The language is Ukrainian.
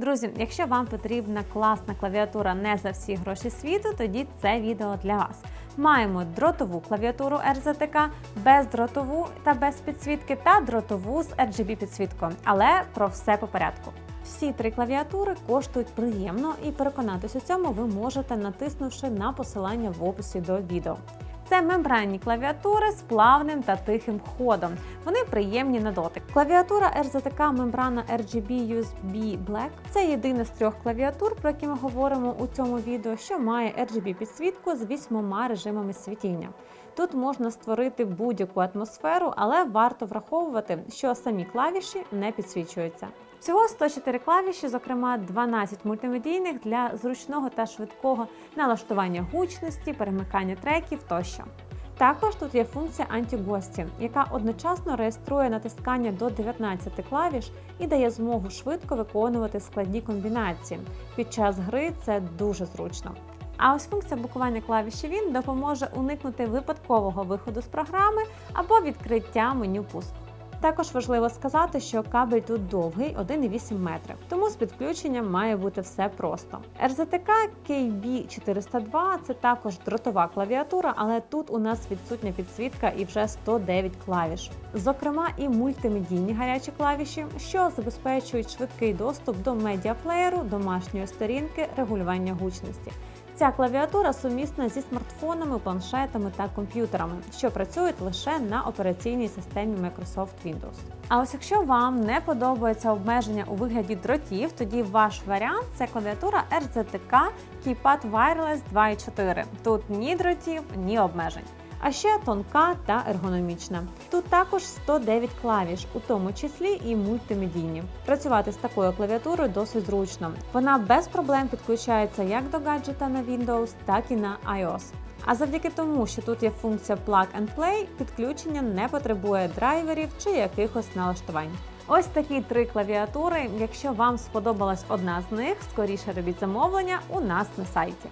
Друзі, якщо вам потрібна класна клавіатура не за всі гроші світу, тоді це відео для вас. Маємо дротову клавіатуру RZTK, бездротову та без підсвітки, та дротову з RGB підсвіткою. Але про все по порядку. Всі три клавіатури коштують приємно, і переконатись у цьому ви можете натиснувши на посилання в описі до відео. Це мембранні клавіатури з плавним та тихим ходом. Вони приємні на дотик. Клавіатура RZTK мембрана RGB USB Black це єдина з трьох клавіатур, про які ми говоримо у цьому відео, що має RGB підсвітку з вісьмома режимами світіння. Тут можна створити будь-яку атмосферу, але варто враховувати, що самі клавіші не підсвічуються. Всього 104 клавіші, зокрема 12 мультимедійних для зручного та швидкого налаштування гучності, перемикання треків тощо. Також тут є функція антигості, яка одночасно реєструє натискання до 19 клавіш і дає змогу швидко виконувати складні комбінації. Під час гри це дуже зручно. А ось функція блокування клавіші він допоможе уникнути випадкового виходу з програми або відкриття меню пуск. Також важливо сказати, що кабель тут довгий 1,8 метри, тому з підключенням має бути все просто. RZTK KB402 це також дротова клавіатура, але тут у нас відсутня підсвітка і вже 109 клавіш. Зокрема, і мультимедійні гарячі клавіші, що забезпечують швидкий доступ до медіаплеєру, домашньої сторінки, регулювання гучності. Ця клавіатура сумісна зі смартфонами, планшетами та комп'ютерами, що працюють лише на операційній системі Microsoft Windows. А ось якщо вам не подобається обмеження у вигляді дротів, тоді ваш варіант це клавіатура RZTK Keypad Wireless 2.4. Тут ні дротів, ні обмежень. А ще тонка та ергономічна. Тут також 109 клавіш, у тому числі і мультимедійні. Працювати з такою клавіатурою досить зручно. Вона без проблем підключається як до гаджета на Windows, так і на iOS. А завдяки тому, що тут є функція Plug and Play, підключення не потребує драйверів чи якихось налаштувань. Ось такі три клавіатури. Якщо вам сподобалась одна з них, скоріше робіть замовлення у нас на сайті.